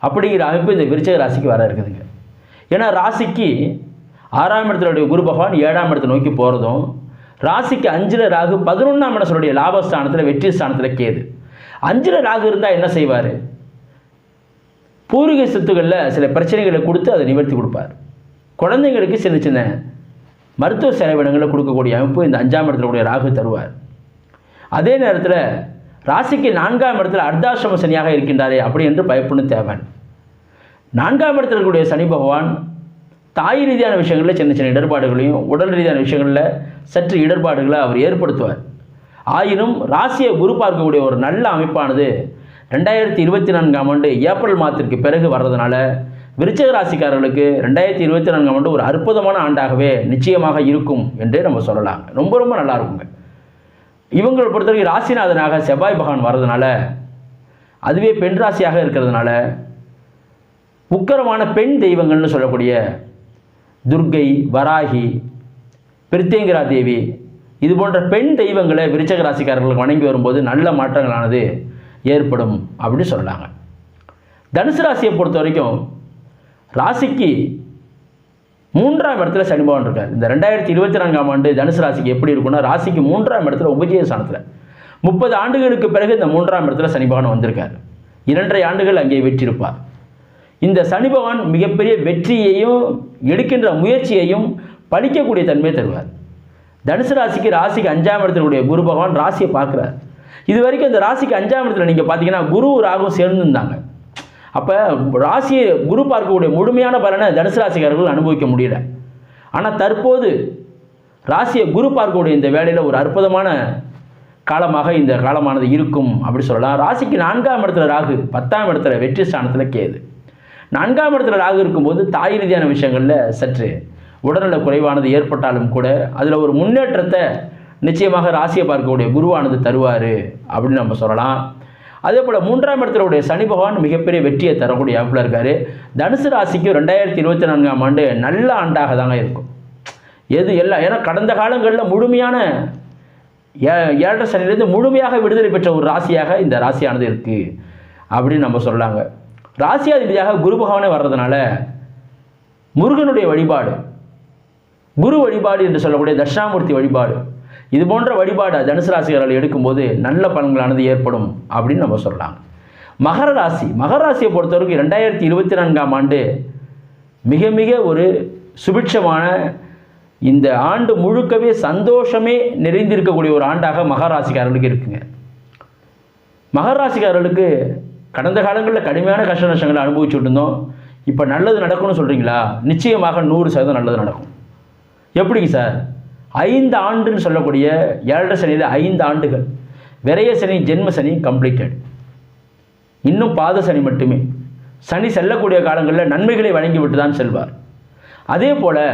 அப்படிங்கிற அமைப்பு இந்த விருச்சக ராசிக்கு வர இருக்குதுங்க. ஏன்னா ராசிக்கு ஆறாம் இடத்துடைய குரு பகவான் ஏழாம் இடத்தை நோக்கி போகிறதும் ராசிக்கு அஞ்சில் ராகு பதினொன்றாம் இடத்துடைய லாபஸ்தானத்தில் வெற்றி ஸ்தானத்தில் கேது. அஞ்சில் ராகு இருந்தால் என்ன செய்வார்? பூர்வீக சொத்துக்களில் சில பிரச்சனைகளை கொடுத்து அதை நிவர்த்தி கொடுப்பார். குழந்தைங்களுக்கு சின்ன சின்ன மருத்துவ செலவினங்களை கொடுக்கக்கூடிய அமைப்பு இந்த அஞ்சாம் இடத்துல கூடிய ராகு தருவார். அதே நேரத்தில் ராசிக்கு நான்காம் இடத்துல அர்த்தாசிரம சனியாக இருக்கின்றாரே அப்படி என்று பயப்படும் தேவன். நான்காம் இடத்துல இருக்கக்கூடிய சனி பகவான் தாய் ரீதியான விஷயங்களில் சின்ன சின்ன இடர்பாடுகளையும் உடல் ரீதியான விஷயங்களில் சற்று இடர்பாடுகளை அவர் ஏற்படுத்துவார். ஆயினும் ராசியை குரு பார்க்கக்கூடிய ஒரு நல்ல அமைப்பானது ரெண்டாயிரத்தி இருபத்தி நான்காம் ஆண்டு ஏப்ரல் மாதத்திற்கு பிறகு வர்றதுனால விருச்சக ராசிக்காரர்களுக்கு ரெண்டாயிரத்தி இருபத்தி நான்காம் ஆண்டு ஒரு அற்புதமான ஆண்டாகவே நிச்சயமாக இருக்கும் என்றே நம்ம சொல்லலாம். ரொம்ப ரொம்ப நல்லா இருக்குங்க. இவங்களை பொறுத்தவரைக்கும் ராசிநாதனாக செவ்வாய் பகவான் வர்றதுனால அதுவே பெண் ராசியாக இருக்கிறதுனால உக்கரமான பெண் தெய்வங்கள்னு சொல்லக்கூடிய துர்க்கை வராகி பிரித்தேங்கரா தேவி இது போன்ற பெண் தெய்வங்களை விருச்சக ராசிக்காரர்களுக்கு வணங்கி வரும்போது நல்ல மாற்றங்களானது ஏற்படும் அப்படின்னு சொல்கிறாங்க தனுசு ராசியை பொறுத்த வரைக்கும் ராசிக்கு மூன்றாம் இடத்துல சனி பகவான் இருக்கார். இந்த ரெண்டாயிரத்தி இருபத்தி நான்காம் ஆண்டு தனுசு ராசிக்கு எப்படி இருக்கும்னா ராசிக்கு மூன்றாம் இடத்துல உபஜய ஸ்தானத்தில் முப்பது ஆண்டுகளுக்கு பிறகு இந்த மூன்றாம் இடத்துல சனி பகவான் வந்திருக்கார். இரண்டரை ஆண்டுகள் அங்கே வெற்றிருப்பார். இந்த சனி பகவான் மிகப்பெரிய வெற்றியையும் எடுக்கின்ற முயற்சியையும் படிக்கக்கூடிய தன்மையை தருவார். தனுசு ராசிக்கு ராசிக்கு அஞ்சாம் இடத்தினுடைய குரு பகவான் ராசியை பார்க்குறார். இது வரைக்கும் இந்த ராசிக்கு அஞ்சாம் இடத்துல நீங்கள் பார்த்தீங்கன்னா குரு ராகும் சேர்ந்துருந்தாங்க. அப்போ ராசியை குரு பார்க்கக்கூடிய முழுமையான பலனை தனுசு ராசிக்காரர்கள் அனுபவிக்க முடியல. ஆனால் தற்போது ராசியை குரு பார்க்கக்கூடிய இந்த வேலையில் ஒரு அற்புதமான காலமாக இந்த காலமானது இருக்கும் அப்படி சொல்லலாம். ராசிக்கு நான்காம் இடத்துல ராகு பத்தாம் இடத்துல வெற்றி ஸ்தானத்தில் கேது. நான்காம் இடத்துல ராகு இருக்கும்போது தாய் ரீதியான விஷயங்களில் சற்று உடல்நல குறைவானது ஏற்பட்டாலும் கூட அதில் ஒரு முன்னேற்றத்தை நிச்சயமாக ராசியை பார்க்கக்கூடிய குருவானது தருவார் அப்படின்னு நம்ம சொல்லலாம். அதே போல் மூன்றாம் இடத்துல உடைய சனி பகவான் மிகப்பெரிய வெற்றியை தரக்கூடிய ஆப்பில் இருக்கார். தனுசு ராசிக்கு ரெண்டாயிரத்தி இருபத்தி நான்காம் ஆண்டு நல்ல ஆண்டாக தாங்க இருக்கும். எது எல்லாம் ஏன்னா கடந்த காலங்களில் முழுமையான ஏ- ஏழரை சனிலேருந்து முழுமையாக விடுதலை பெற்ற ஒரு ராசியாக இந்த ராசியானது இருக்குது அப்படின்னு நம்ம சொல்லலாங்க. ராசியாதிபதியாக குரு பகவானே வர்றதுனால முருகனுடைய வழிபாடு குரு வழிபாடு என்று சொல்லக்கூடிய தட்சிணாமூர்த்தி வழிபாடு இது போன்ற வழிபாடு தனுசு ராசிகர்கள் எடுக்கும்போது நல்ல பலன்களானது ஏற்படும் அப்படின்னு நம்ம சொல்லலாம். மகர ராசி மகர ராசியை பொறுத்தவரைக்கும் ரெண்டாயிரத்தி இருபத்தி நான்காம் ஆண்டு மிக மிக ஒரு சுபிட்சமான இந்த ஆண்டு முழுக்கவே சந்தோஷமே நிறைந்திருக்கக்கூடிய ஒரு ஆண்டாக மகராசிக்காரர்களுக்கு இருக்குங்க. மகராசிக்காரர்களுக்கு கடந்த காலங்களில் கடுமையான கஷ்ட நஷ்டங்களை அனுபவிச்சுட்டு இருந்தோம் இப்போ நல்லது நடக்கும்னு சொல்கிறீங்களா நிச்சயமாக நூறு சதவீதம் நல்லது நடக்கும். எப்படிங்க சார்? ஐந்து ஆண்டுன்னு சொல்லக்கூடிய ஏழரை சனியில் ஐந்து ஆண்டுகள். விரைய சனி ஜென்ம சனி கம்ப்ளீட்டட் இன்னும் பாத சனி மட்டுமே. சனி செல்லக்கூடிய காலங்களில் நன்மைகளை வழங்கிவிட்டு தான் செல்வார். அதே போல்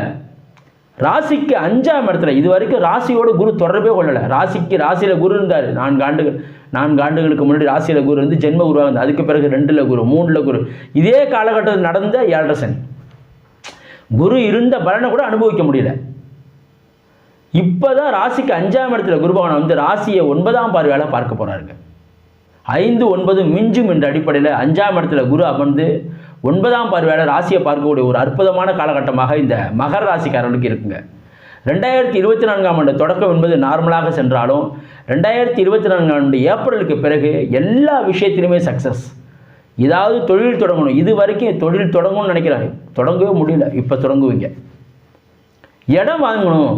ராசிக்கு அஞ்சாம் இடத்துல இது வரைக்கும் ராசியோட குரு தொடர்பே கொள்ளலை. ராசிக்கு ராசியில் குரு இருந்தார். நான்கு ஆண்டுகள் நான்கு ஆண்டுகளுக்கு முன்னாடி ராசியில் குரு இருந்து ஜென்ம குருவாக இருந்தார் அதுக்கு பிறகு ரெண்டில் குரு மூணில் குரு. இதே காலகட்டத்தில் நடந்த ஏழரை சனி. குரு இருந்த பலனை கூட அனுபவிக்க முடியல. இப்போதான் ராசிக்கு அஞ்சாம் இடத்துல குருபவன் வந்து ராசியை ஒன்பதாம் பார்வையால் பார்க்க போகிறாருங்க ஐந்து ஒன்பது மிஞ்சும் என்ற அடிப்படையில் அஞ்சாம் இடத்துல குரு அமர்ந்து ஒன்பதாம் பார்வையாளர் ராசியை பார்க்கக்கூடிய ஒரு அற்புதமான காலகட்டமாக இந்த மகர ராசிக்காரர்களுக்கு இருக்குங்க. ரெண்டாயிரத்தி இருபத்தி நான்காம் ஆண்டு தொடக்கம் என்பது நார்மலாக சென்றாலும் ரெண்டாயிரத்தி இருபத்தி நான்காம் ஆண்டு ஏப்ரலுக்கு பிறகு எல்லா விஷயத்திலுமே சக்ஸஸ் ஏதாவது தொழில் தொடங்கணும். இது வரைக்கும் தொழில் தொடங்கணும்னு நினைக்கிறாங்க. தொடங்கவே முடியல. இப்போ தொடங்குவீங்க. இடம் வாங்கணும்.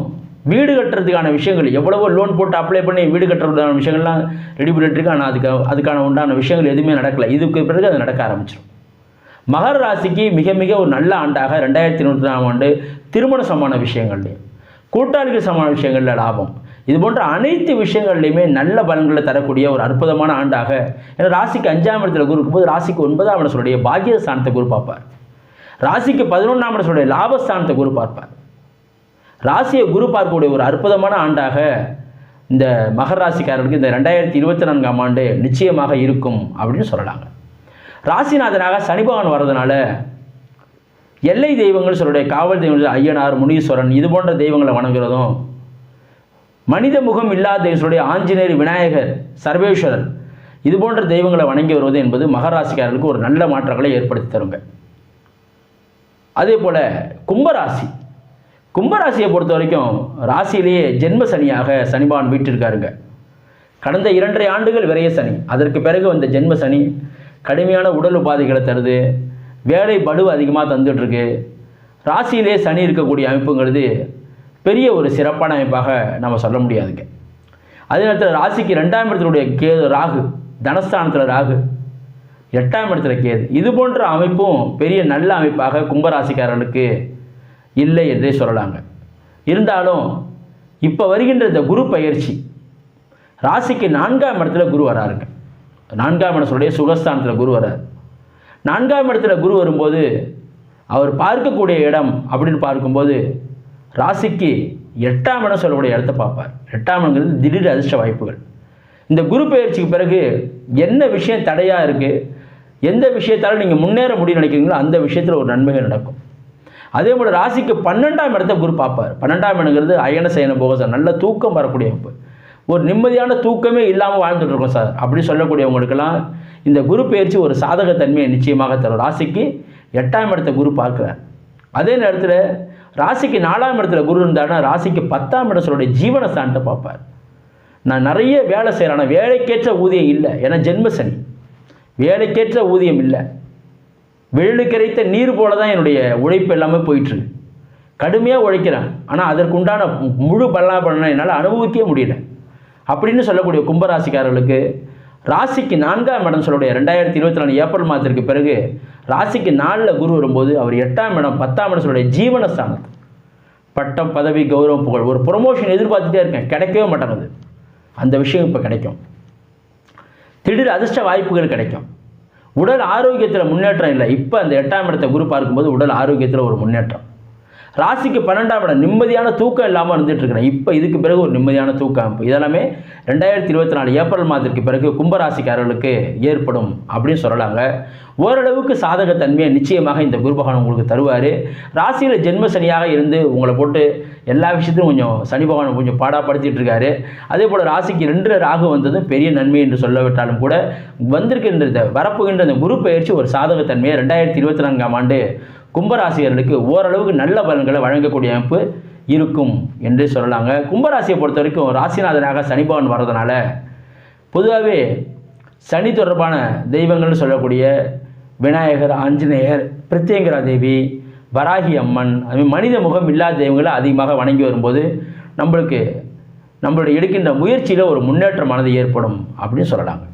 வீடு கட்டுறதுக்கான விஷயங்கள். எவ்வளவோ லோன் போட்டு அப்ளை பண்ணி வீடு கட்டுறதுக்கான விஷயங்கள்லாம் ரெடி பண்ணிட்டுருக்கு ஆனால் அதுக்கு அதுக்கான உண்டான விஷயங்கள் எதுவுமே நடக்கலை. இதுக்கு பிறகு அது நடக்க ஆரம்பிச்சிடும் மகர ராசிக்கு மிக மிக ஒரு நல்ல ஆண்டாக ரெண்டாயிரத்தி இருபத்தி நாலாம் ஆண்டு திருமண சமான விஷயங்கள்லையும் கூட்டாளிகள் சமான விஷயங்களில் லாபம். இது போன்ற அனைத்து விஷயங்கள்லையுமே நல்ல பலன்களை தரக்கூடிய ஒரு அற்புதமான ஆண்டாக ஏன்னா ராசிக்கு அஞ்சாம் இடத்துல குரு இருக்கும்போது ராசிக்கு ஒன்பதாம் இடத்துடைய பாக்கியஸ்தானத்தை குரு பார்ப்பார். ராசிக்கு பதினொன்றாம் இடத்துடைய லாபஸ்தானத்தை குரு பார்ப்பார். ராசியை குரு பார்க்கக்கூடிய ஒரு அற்புதமான ஆண்டாக இந்த மகர ராசிக்காரர்களுக்கு இந்த ரெண்டாயிரத்தி இருபத்தி நான்காம் ஆண்டு நிச்சயமாக இருக்கும் அப்படின்னு சொல்லலாங்க. ராசிநாதனாக சனி பகவான் வர்றதுனால எல்லை தெய்வங்கள் சொல்லுடைய காவல் தெய்வங்கள் ஐயனார் முனீஸ்வரன் இது போன்ற தெய்வங்களை வணங்குறதும் மனித முகம் இல்லாத தெய்வங்களுடைய ஆஞ்சநேயர் விநாயகர் சர்வேஸ்வரர் இது போன்ற தெய்வங்களை வணங்கி வருவது என்பது மகராசிக்காரர்களுக்கு ஒரு நல்ல மாற்றங்களை ஏற்படுத்தி தருங்க. அதே போல் கும்பராசி. கும்பராசியை பொறுத்த வரைக்கும் ராசியிலேயே ஜென்ம சனியாக சனிபான் வீட்டிருக்காருங்க. கடந்த இரண்டரை ஆண்டுகள் விரைய சனி. அதற்கு பிறகு வந்த ஜென்ம சனி. கடுமையான உடல் உபாதைகளை தருது. வேலை பளு அதிகமாக தந்துட்டுருக்கு. ராசியிலே சனி இருக்கக்கூடிய அமைப்புங்கிறது பெரிய ஒரு சிறப்பான அமைப்பாக நம்ம சொல்ல முடியாதுங்க. அதே நேரத்தில் ராசிக்கு ரெண்டாம் இடத்தினுடைய கேது ராகு தனஸ்தானத்தில் ராகு எட்டாம் இடத்துல கேது. இது போன்ற அமைப்பும் பெரிய நல்ல அமைப்பாக கும்பராசிக்காரர்களுக்கு இல்லை என்றே சொல்லலாங்க. இருந்தாலும் இப்போ வருகின்ற இந்த குரு பயிற்சி ராசிக்கு நான்காம் இடத்துல குரு வராருங்க. நான்காம் இடத்துடைய சுகஸ்தானத்தில் குரு வரார் நான்காம் இடத்துல குரு வரும்போது அவர் பார்க்கக்கூடிய இடம் அப்படின்னு பார்க்கும்போது ராசிக்கு எட்டாம் இடம் சொல்லக்கூடிய இடத்த பார்ப்பார். எட்டாம் இடங்கிறது திடீர் அதிர்ஷ்ட வாய்ப்புகள். இந்த குரு பயிற்சிக்கு பிறகு என்ன விஷயம் தடையாக இருக்குது எந்த விஷயத்தால் நீங்கள் முன்னேற முடியும் நினைக்கிறீங்களோ அந்த விஷயத்தில் ஒரு நன்மைகள் நடக்கும். அதே போல் ராசிக்கு பன்னெண்டாம் இடத்த குரு பார்ப்பார். பன்னெண்டாம் இடங்கிறது அயன சயன போகசம் நல்ல தூக்கம் வரக்கூடிய அமைப்பு. ஒரு நிம்மதியான தூக்கமே இல்லாமல் வாழ்ந்துட்டுருக்கோம் சார். அப்படி சொல்லக்கூடியவங்களுக்கெல்லாம் இந்த குரு பயிற்சி ஒரு சாதகத்தன்மையை நிச்சயமாக தரும். ராசிக்கு எட்டாம் இடத்த குரு பார்க்குறார். அதே நேரத்தில் ராசிக்கு நாலாம் இடத்துல குரு இருந்தாருன்னா ராசிக்கு பத்தாம் இடம் ஜீவன ஸ்தானத்தை பார்ப்பார். நான் நிறைய வேலை செய்கிறேன் ஆனால் வேலைக்கேற்ற ஊதியம் இல்லை. ஏன்னா ஜென்ம சனி வேலைக்கேற்ற ஊதியம் இல்லை. வெள்ளு கரைத்த நீர் போல தான் என்னுடைய உழைப்பு எல்லாமே போயிட்டுருக்கு கடுமையாக உழைக்கிறேன். ஆனால் அதற்குண்டான முழு பலனாபலனை என்னால் அனுபவிக்கவே முடியல. அப்படின்னு சொல்லக்கூடிய கும்பராசிக்காரர்களுக்கு ராசிக்கு நான்காம் இடம் சொல்லக்கூடிய ரெண்டாயிரத்தி இருபத்தி நாலு ஏப்ரல் மாதத்திற்கு பிறகு ராசிக்கு நாலில் குரு வரும்போது அவர் எட்டாம் இடம் பத்தாம் இடம் சொல்லக்கூடிய ஜீவனஸ்தானத்து. பட்டம் பதவி கௌரவம் புகழ். ஒரு ப்ரொமோஷன் எதிர்பார்த்துட்டே இருக்கேன். கிடைக்கவே மாட்டேங்குது. அந்த விஷயம் இப்போ கிடைக்கும். திடீர் அதிர்ஷ்ட வாய்ப்புகள் கிடைக்கும். உடல் ஆரோக்கியத்தில் முன்னேற்றம் இல்லை. இப்போ அந்த எட்டாம் இடத்தை குரு பார்க்கும்போது உடல் ஆரோக்கியத்தில் ஒரு முன்னேற்றம். ராசிக்கு பன்னெண்டாம் இடம் நிம்மதியான தூக்கம் இல்லாமல் இருந்துட்டு இருக்கிறேன். இப்போ இதுக்கு பிறகு ஒரு நிம்மதியான தூக்கம் அமைப்பு. இதெல்லாமே ரெண்டாயிரத்தி இருபத்தி நாலு ஏப்ரல் மாதத்திற்கு பிறகு கும்பராசிக்காரர்களுக்கு ஏற்படும் அப்படின்னு சொல்லலாங்க. ஓரளவுக்கு சாதகத்தன்மையை நிச்சயமாக இந்த குரு பகவான் உங்களுக்கு தருவார். ராசியில் ஜென்ம சனியாக இருந்து உங்களை போட்டு எல்லா விஷயத்திலும் கொஞ்சம் சனி பகவான் கொஞ்சம் பாடாப்படுத்திட்டு இருக்காரு. அதே போல் ராசிக்கு ரெண்டு ராகு வந்ததும் பெரிய நன்மை என்று சொல்லவிட்டாலும் கூட வந்திருக்கின்ற வரப்புகின்ற இந்த குரு பயிற்சி ஒரு சாதகத்தன்மையை ரெண்டாயிரத்தி இருபத்தி நான்காம் ஆண்டு கும்பராசியர்களுக்கு ஓரளவுக்கு நல்ல பலன்களை வழங்கக்கூடிய அமைப்பு இருக்கும் என்று சொல்லலாங்க. கும்பராசியை பொறுத்த வரைக்கும் ராசிநாதனாக சனி பகவான் வர்றதுனால பொதுவாகவே சனி தொடர்பான தெய்வங்கள்னு சொல்லக்கூடிய விநாயகர் ஆஞ்சநேயர் பிரத்யங்கரா தேவி வராகி அம்மன் அதுமாதிரி மனித முகம் இல்லாத தெய்வங்களை அதிகமாக வணங்கி வரும்போது நம்மளுக்கு நம்மளுடைய எடுக்கின்ற முயற்சியில் ஒரு முன்னேற்றமானது ஏற்படும் அப்படின்னு சொல்லலாங்க.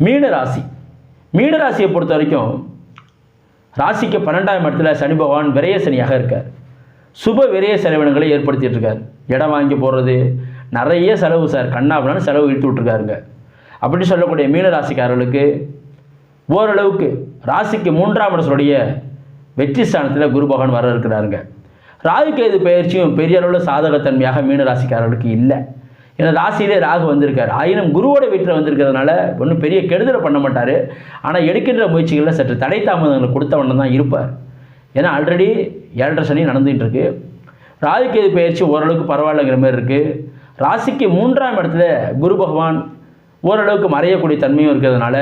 மீனராசி. மீனராசியை பொறுத்த வரைக்கும் ராசிக்கு பன்னெண்டாம் இடத்துல சனி பகவான் விரைய சனியாக இருக்கார். சுப விரய செலவினங்களை ஏற்படுத்திட்டு இருக்கார். இடம் வாங்கி போடுறது நிறைய செலவு சார். கண்ணாபுலான்னு செலவு இழுத்து விட்ருக்காருங்க அப்படின்னு சொல்லக்கூடிய மீன ராசிக்காரர்களுக்கு ஓரளவுக்கு ராசிக்கு மூன்றாம் இடத்துடைய வெற்றி ஸ்தானத்தில் குரு பகவான் வர இருக்கிறாருங்க. ராகு கேது பயிற்சியும் பெரிய அளவில் சாதகத்தன்மையாக மீன ராசிக்காரர்களுக்கு இல்லை. ஏன்னா ராசியிலே ராகு வந்திருக்கார். ஆயினும் குருவோட வீட்டில் வந்திருக்கிறதுனால ஒன்றும் பெரிய கெடுதலை பண்ண மாட்டார். ஆனால் எடுக்கின்ற முயற்சிகளில் சற்று தடை தாமதங்களை கொடுத்தவண்ணம் தான் இருப்பார். ஏன்னா ஆல்ரெடி ஏழரை சனி நடந்துகிட்டு இருக்கு. ராகுக்கேது பயிற்சி ஓரளவுக்கு பரவாயில்லைங்கிற மாதிரி இருக்குது ராசிக்கு மூன்றாம் இடத்துல குரு பகவான் ஓரளவுக்கு மறையக்கூடிய தன்மையும் இருக்கிறதுனால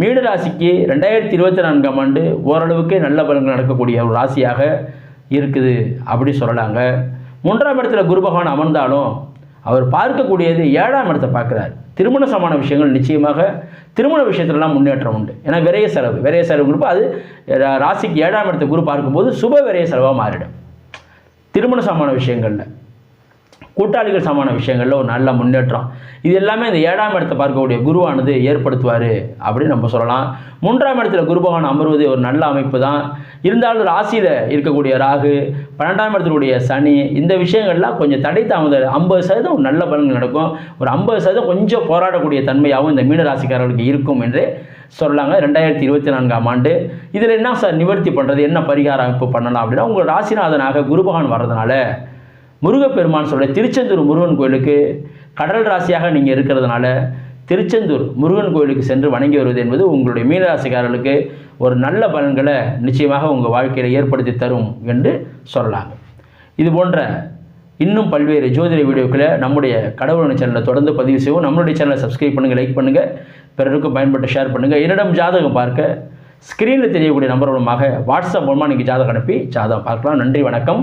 மீன ராசிக்கு ரெண்டாயிரத்தி இருபத்தி நான்காம் ஆண்டு ஓரளவுக்கு நல்ல பலன்கள் நடக்கக்கூடிய ஒரு ராசியாக இருக்குது அப்படி சொல்லலாங்க. மூன்றாம் இடத்துல குரு பகவான் அமர்ந்தாலும் அவர் பார்க்கக்கூடியது ஏழாம் இடத்தை பார்க்குறாரு. திருமண சமான விஷயங்கள் நிச்சயமாக திருமண விஷயத்துலலாம் முன்னேற்றம் உண்டு. ஏன்னா விரைய செலவு. விரைய செலவு குரூப் அது ராசிக்கு ஏழாம் இடத்தை குரு பார்க்கும்போது சுப விரைய செலவாக மாறிடும். திருமண சமான விஷயங்களில். கூட்டாளிகள் சமான விஷயங்களில் ஒரு நல்ல முன்னேற்றம். இது எல்லாமே இந்த ஏழாம் இடத்தை பார்க்கக்கூடிய குருவானது ஏற்படுத்துவார் அப்படின்னு நம்ம சொல்லலாம். மூன்றாம் இடத்துல குரு பகவான் அமர்வது ஒரு நல்ல அமைப்பு தான். இருந்தாலும் ராசியில் இருக்கக்கூடிய ராகு பன்னெண்டாம் இடத்துடைய சனி இந்த விஷயங்கள்லாம் கொஞ்சம் தடை தாமத ஐம்பது சதவீதம் ஒரு நல்ல பலன்கள் நடக்கும். ஒரு ஐம்பது சதவீதம் கொஞ்சம் போராடக்கூடிய தன்மையாகவும் இந்த மீன ராசிக்காரர்களுக்கு இருக்கும் என்று சொல்லலாங்க. ரெண்டாயிரத்தி இருபத்தி நான்காம் ஆண்டு. இதில் என்ன சார் நிவர்த்தி பண்ணுறது என்ன பரிகார அமைப்பு பண்ணலாம் அப்படின்னா உங்கள் ராசிநாதனாக குரு பகவான் வர்றதுனால முருகப்பெருமான் சொல்ல திருச்செந்தூர் முருகன் கோயிலுக்கு கடல் ராசியாக நீங்கள் இருக்கிறதுனால திருச்செந்தூர் முருகன் கோயிலுக்கு சென்று வணங்கி வருவது என்பது உங்களுடைய மீனராசிக்காரர்களுக்கு ஒரு நல்ல பலன்களை நிச்சயமாக உங்கள் வாழ்க்கையில் ஏற்படுத்தி தரும் என்று சொல்லலாம். இது போன்ற இன்னும் பல்வேறு ஜோதிட வீடியோக்களை நம்முடைய கடவுள் சேனலை தொடர்ந்து பதிவு செய்வோம். நம்மளுடைய சேனலை சப்ஸ்கிரைப் பண்ணுங்கள் லைக் பண்ணுங்கள் பிறருக்கும் பயன்பட்டு ஷேர் பண்ணுங்கள் என்னிடம் ஜாதகம் பார்க்க ஸ்க்ரீனில் தெரியக்கூடிய நம்பர் மூலமாக வாட்ஸ்அப் மூலமாக நீங்கள் ஜாதகம் அனுப்பி ஜாதகம் பார்க்கலாம். நன்றி வணக்கம்.